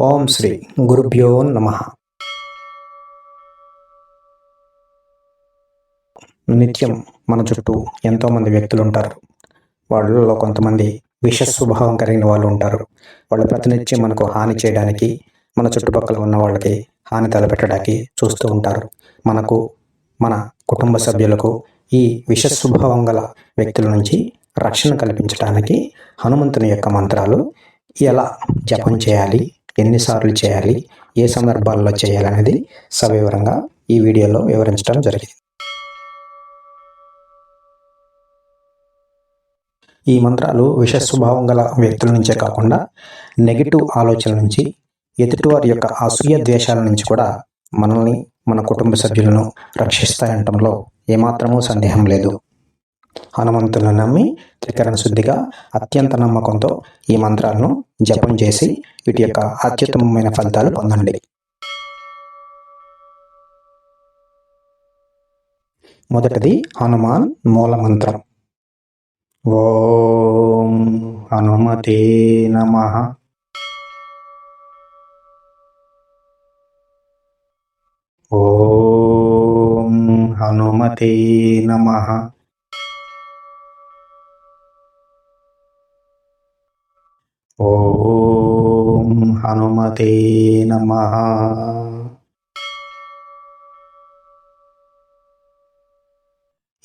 ఓం శ్రీ గురుభ్యో నమ. నిత్యం మన చుట్టూ ఎంతోమంది వ్యక్తులు ఉంటారు. వాళ్ళలో కొంతమంది విష స్వభావం కలిగిన వాళ్ళు ఉంటారు. వాళ్ళు ప్రతినిత్యం మనకు హాని చేయడానికి మన చుట్టుపక్కల ఉన్న వాళ్ళకి హాని తలపెట్టడానికి చూస్తూ ఉంటారు. మనకు మన కుటుంబ సభ్యులకు ఈ విష స్వభావం గల వ్యక్తుల నుంచి రక్షణ కల్పించడానికి హనుమంతుని యొక్క మంత్రాలు ఎలా జపం చేయాలి ఎన్నిసార్లు చేయాలి ఏ సందర్భాల్లో చేయాలనేది సవివరంగా ఈ వీడియోలో వివరించడం జరిగింది. ఈ మంత్రాలు విష స్వభావం గల వ్యక్తుల నుంచే కాకుండా నెగిటివ్ ఆలోచనల నుంచి ఎదుటివారి యొక్క అసూయ ద్వేషాల నుంచి కూడా మనల్ని మన కుటుంబ సభ్యులను రక్షిస్తాయంటంలో ఏమాత్రమూ సందేహం లేదు. హనుమంతులను నమ్మి త్రికరణ శుద్ధిగా అత్యంత నమ్మకంతో ఈ మంత్రాలను జపం చేసి వీటి యొక్క అత్యుత్తమమైన ఫలితాలు పొందండి. మొదటిది హనుమాన్ మూల మంత్రం ఓం హనుమతే నమ. ఓం హనుమతే నమ. ఓం హనుమతే నమ.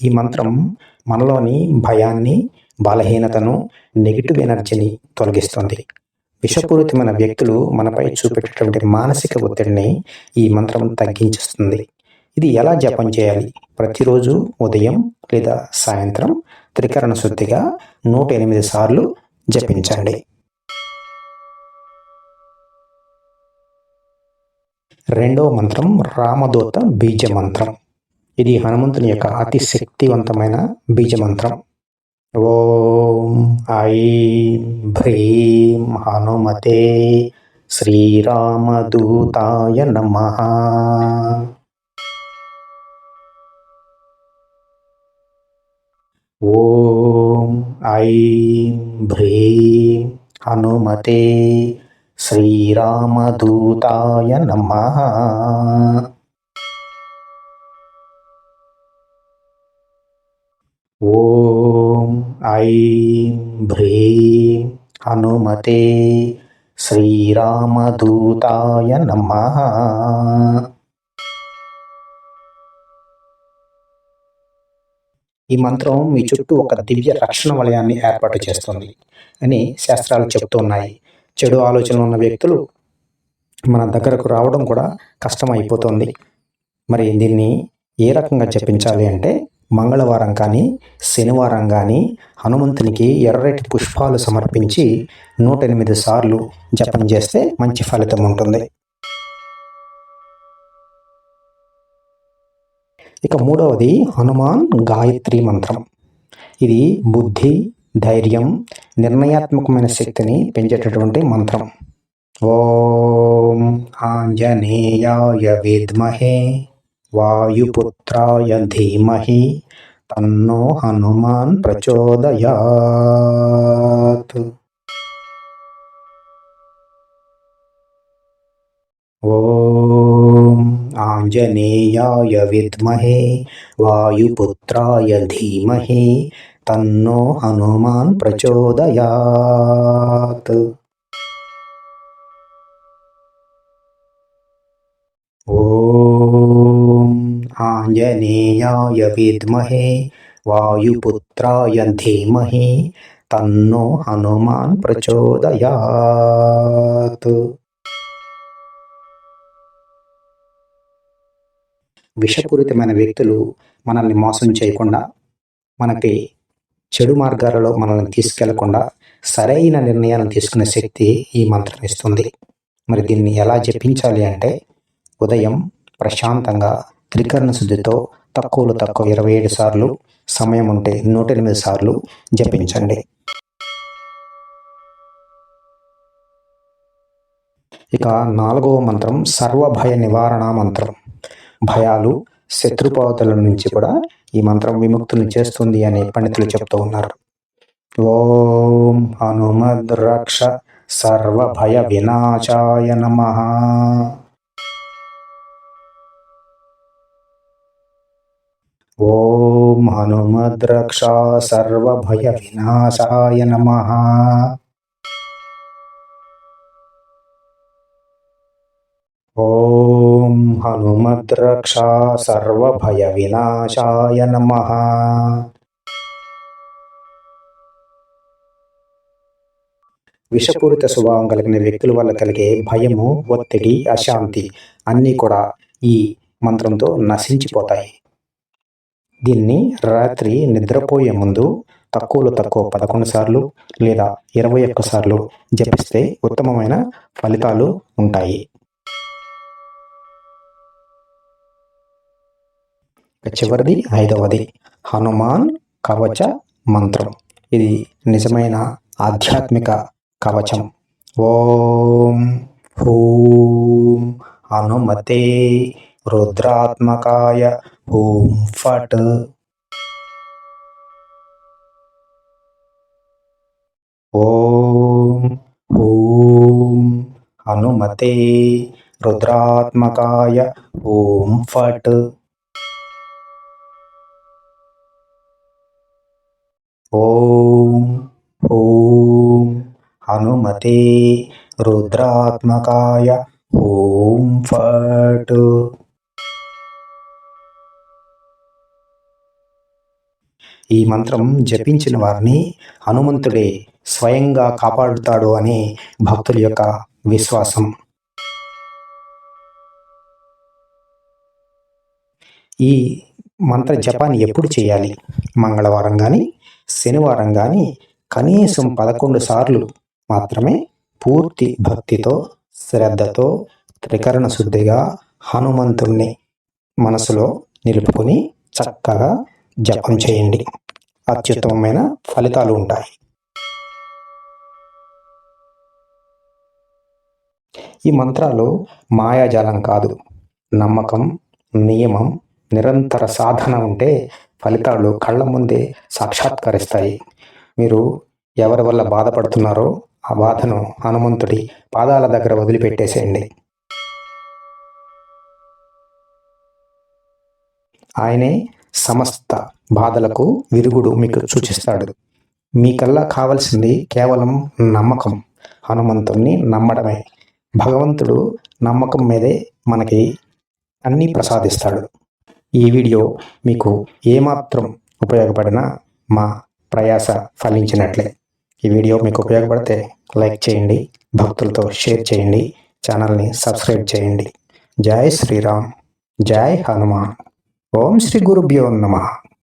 ఈ మంత్రం మనలోని భయాన్ని బలహీనతను నెగిటివ్ ఎనర్జీని తొలగిస్తుంది. విషపూరితమైన వ్యక్తులు మనపై చూపెట్టేటువంటి మానసిక ఒత్తిడిని ఈ మంత్రం తగ్గించేస్తుంది. ఇది ఎలా జపం చేయాలి? ప్రతిరోజు ఉదయం లేదా సాయంత్రం త్రికరణ శుద్ధిగా నూట ఎనిమిది సార్లు జపించండి. రెండవ మంత్రం రామదూత బీజ మంత్రం ఇది హనుమంతుని యొక్క అతి శక్తివంతమైన బీజ మంత్రం ఓం ఐ భ్రీం హనుమతే శ్రీరామదూతాయ నమ. ఓం ఐ భ్రీం హనుమతే శ్రీరామదూతాయ నమ. ఓం ఐం భ్రీం హనుమతే శ్రీరామదూతాయ నమ. ఈ మంత్రం మీ చుట్టూ ఒక దివ్య రక్షణ వలయాన్ని ఏర్పాటు చేస్తుంది అని శాస్త్రాలు చెబుతున్నాయి చెడు ఆలోచనలు ఉన్న వ్యక్తులు మన దగ్గరకు రావడం కూడా కష్టం అయిపోతుంది మరి దీన్ని ఏ రకంగా చెప్పించాలి అంటే మంగళవారం కానీ శనివారం కానీ హనుమంతునికి ఎర్రటి పుష్పాలు సమర్పించి నూట ఎనిమిది సార్లు జపం చేస్తే మంచి ఫలితం ఉంటుంది. ఇక మూడవది హనుమాన్ గాయత్రి మంత్రం. ఇది బుద్ధి ధైర్యం నిర్ణయాత్మకమైన శక్తిని పెంచేటటువంటి మంత్రం. ఓం ఆంజనేయాయ విద్మహే వాయుపుత్రాయ ధీమహి తన్నో హనుమాన్ ప్రచోదయాత్. ఓం ఆంజనేయాయ విద్మహే వాయుపుత్రాయ ధీమహి తన్నో హనుమాన్ ప్రచోదయాత్. ఓం ఆంజనేయాయ విద్మహే వాయుపుత్రాయ ధీమహి తన్నో హనుమాన్ ప్రచోదయాత్. విషపూరితమైన వ్యక్తులు మనల్ని మోసం చేయకుండా మనకి చెడు మార్గాలలో మనల్ని తీసుకెళ్ళకుండా సరైన నిర్ణయాలను తీసుకునే శక్తి ఈ మంత్రం ఇస్తుంది. మరి దీన్ని ఎలా జపించాలి అంటే ఉదయం ప్రశాంతంగా త్రికరణ శుద్ధితో తక్కువలో తక్కువ ఇరవై ఏడు సార్లు సమయం ఉంటే నూట ఎనిమిది సార్లు జపించండి. ఇక నాలుగవ మంత్రం సర్వభయ నివారణ మంత్రం. భయాలు శత్రుపావతల నుంచి కూడా ఈ మంత్రం విముక్తుని చేస్తుంది అని పండితులు చెప్తూ ఉన్నారు. ఓం హనుమద్రక్ష సర్వభయ వినాశాయ నమ. ఓం హనుమద్రక్ష సర్వభయ వినాశాయ నమ. ఓం హనుమద్రక్ష సర్వభయ వినాశాయ నమ విషపూరిత స్వభావం కలిగిన వ్యక్తుల వల్ల కలిగే భయము ఒత్తిడి అశాంతి అన్నీ కూడా ఈ మంత్రంతో నశించిపోతాయి దీన్ని రాత్రి నిద్రపోయే ముందు తక్కువలో తక్కువ పదకొండు సార్లు లేదా ఇరవై ఒక్క సార్లు జపిస్తే ఉత్తమమైన ఫలితాలు ఉంటాయి చివరిది ఐదవది. హనుమాన్ కవచ మంత్రం. ఇది నిజమైన ఆధ్యాత్మిక కవచం. ఓం హూం హనుమతే రుద్రాత్మకాయ హూం ఫట్. ఓం హూం హనుమతే రుద్రాత్మకాయ ఓం ఫట్. ఓం ఓం హనుమతే రుద్రాత్మకాయ ఓం ఫట్. ఈ మంత్రం జపించిన వారిని హనుమంతుడే స్వయంగా కాపాడుతాడు అనే భక్తుల యొక్క విశ్వాసం. ఈ మంత్ర జపాన్ని ఎప్పుడు చేయాలి? మంగళవారం కానీ శనివారం కానీ కనీసం పదకొండు సార్లు మాత్రమే పూర్తి భక్తితో శ్రద్ధతో త్రికరణ శుద్ధిగా హనుమంతుణ్ణి మనసులో నిలుపుకొని చక్కగా జపం చేయండి. అత్యుత్తమమైన ఫలితాలు ఉంటాయి. ఈ మంత్రాలు మాయాజాలం కాదు. నమ్మకం నియమం నిరంతర సాధన ఉంటే ఫలితాలు కళ్ళ ముందే సాక్షాత్కరిస్తాయి. మీరు ఎవరి వల్ల బాధపడుతున్నారో ఆ బాధను హనుమంతుడి పాదాల దగ్గర వదిలిపెట్టేసేయండి. ఆయనే సమస్త బాధలకు విరుగుడు మీకు సూచిస్తాడు. మీకల్లా కావలసింది కేవలం నమ్మకం. హనుమంతుణ్ణి నమ్మడమే. భగవంతుడు నమ్మకం మీదే మనకి అన్నీ ప్రసాదిస్తాడు. ఈ వీడియో మీకు ఏమాత్రం ఉపయోగపడినా మా ప్రయాస ఫలించినట్లే. ఈ వీడియో మీకు ఉపయోగపడితే లైక్ చేయండి భక్తులతో షేర్ చేయండి ఛానల్ని సబ్స్క్రైబ్ చేయండి. జై శ్రీరామ్ జై హనుమాన్. ఓం శ్రీ గురుభ్యో నమః.